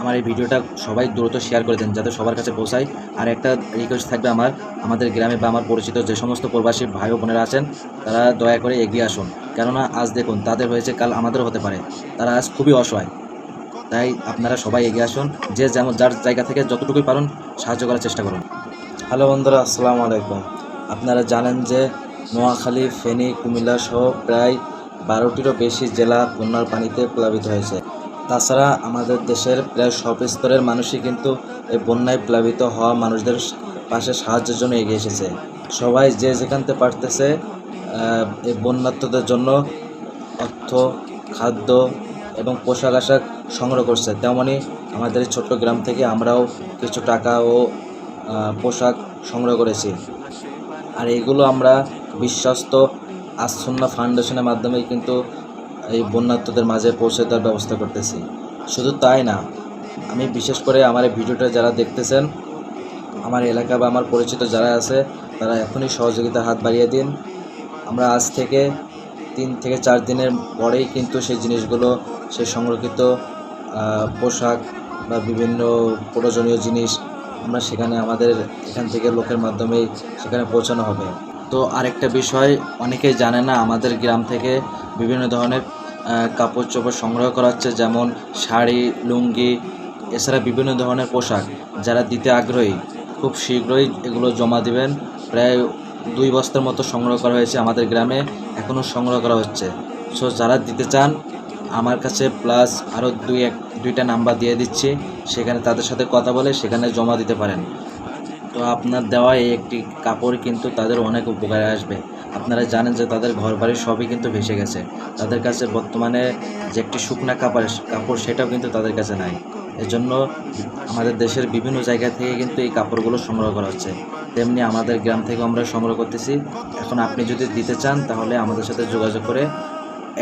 আমার এই ভিডিওটা সবাই দ্রুত শেয়ার করে দেন যাতে সবার কাছে পৌঁছায়। আর একটা রিকোয়েস্ট থাকবে আমার, আমাদের গ্রামে বা আমার পরিচিত যে সমস্ত প্রবাসী ভাই বোনেরা আছেন, তারা দয়া করে এগিয়ে আসুন। কেননা আজ দেখুন, তাদের হয়েছে, কাল আমাদেরও হতে পারে। তারা আজ খুবই অসহায়। তাই আপনারা সবাই এগিয়ে আসুন, যে যেমন যার জায়গা থেকে যতটুকুই পারেন, সাহায্য করার চেষ্টা করুন। হ্যালো বন্ধুরা, আসসালামু আলাইকুম। আপনারা জানেন যে নোয়াখালী, ফেনী, কুমিল্লা সহ প্রায় বারোটিরও বেশি জেলা বন্যার পানিতে প্লাবিত হয়েছে। তাছাড়া আমাদের দেশের প্রায় সব স্তরের মানুষই কিন্তু এই বন্যায় প্লাবিত হওয়া মানুষদের পাশে সাহায্যের জন্য এগিয়ে এসেছে। সবাই যে যেখানতে পারতেছে এই বন্যাত্মদের জন্য অর্থ, খাদ্য এবং পোশাক আশাক সংগ্রহ করছে। তেমনই আমাদের ছোট্ট গ্রাম থেকে আমরাও কিছু টাকা ও পোশাক সংগ্রহ করেছি। আর এগুলো আমরা বিশ্বস্ত আসন্না ফাউন্ডেশনের মাধ্যমে কিন্তু এই বন্যার্থদের মাঝে পৌঁছে দেওয়ার ব্যবস্থা করতেছি। শুধু তাই না, আমি বিশেষ করে আমার এই ভিডিওটা যারা দেখতেছেন, আমার এলাকা বা আমার পরিচিত যারা আছে, তারা এখনই সহযোগিতার হাত বাড়িয়ে দিন। আমরা আজ থেকে তিন থেকে চার দিনের পরেই কিন্তু সেই জিনিসগুলো, সেই সংরক্ষিত পোশাক বা বিভিন্ন প্রয়োজনীয় জিনিস আমরা সেখানে আমাদের এখান থেকে লোকের মাধ্যমেই সেখানে পৌঁছানো হবে। তো আরেকটা বিষয়, অনেকেই জানে না আমাদের গ্রাম থেকে বিভিন্ন ধরনের কাপড় চোপড় সংগ্রহ করা হচ্ছে যেমন শাড়ি, লুঙ্গি, এছাড়া বিভিন্ন ধরনের পোশাক। যারা দিতে আগ্রহী, খুব শীঘ্রই এগুলো জমা দিবেন। প্রায় দুই বস্তার মতো সংগ্রহ করা হয়েছে আমাদের গ্রামে, এখনও সংগ্রহ করা হচ্ছে। সো যারা দিতে চান, আমার কাছে প্লাস আরও দুই এক, দুইটা নাম্বার দিয়ে দিচ্ছি। সেখানে তাদের সাথে কথা বলে সেখানে জমা দিতে পারেন। তো আপনার দেওয়া এই একটি কাপড় কিন্তু তাদের অনেক উপকারে আসবে। আপনারা জানেন যে তাদের ঘর বাড়ি সবই কিন্তু ভেসে গেছে। তাদের কাছে বর্তমানে যে একটি শুকনা কাপড় কাপড় সেটাও কিন্তু তাদের কাছে নাই। এজন্য আমাদের দেশের বিভিন্ন জায়গা থেকে কিন্তু এই কাপড়গুলো সংগ্রহ করা হচ্ছে। তেমনি আমাদের গ্রাম থেকে আমরা সংগ্রহ করতেছি। এখন আপনি যদি দিতে চান, তাহলে আমাদের সাথে যোগাযোগ করে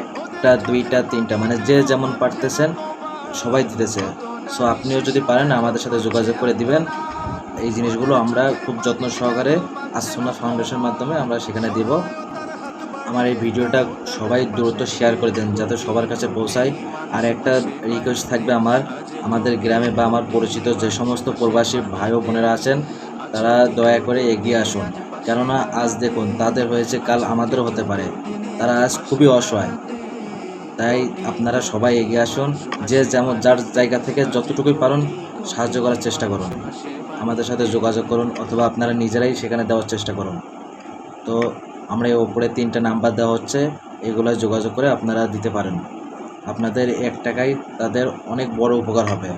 একটা, দুইটা, তিনটা মানে যে যেমন পারতেছেন, সবাই দিতেছে। সো আপনিও যদি পারেন, আমাদের সাথে যোগাযোগ করে দিবেন। এই জিনিসগুলো আমরা খুব যত্ন সহকারে আসনা ফাউন্ডেশনের মাধ্যমে আমরা সেখানে দিব। আমার এই ভিডিওটা সবাই দ্রুত শেয়ার করে দেন, যাতে সবার কাছে পৌঁছায়। আর একটা রিকোয়েস্ট থাকবে আমার, আমাদের গ্রামে বা আমার পরিচিত যে সমস্ত প্রবাসী ভাই ও বোনেরা আছেন, তারা দয়া করে এগিয়ে আসুন। কেননা আজ দেখুন, তাদের হয়েছে, কাল আমাদেরও হতে পারে। তারা আজ খুবই অসহায়। তাই আপনারা সবাই এগিয়ে আসুন, যে যেমন যার জায়গা থেকে যতটুকুই পারেন, সাহায্য করার চেষ্টা করুন। আমাদের সাথে যোগাযোগ করুন অথবা আপনারা নিজেরাই সেখানে দেওয়ার চেষ্টা করুন। তো আমরা এই ওপরে তিনটা নাম্বার দেওয়া হচ্ছে, এগুলো যোগাযোগ করে আপনারা দিতে পারেন। আপনাদের এক টাকায় তাদের অনেক বড় উপকার হবে।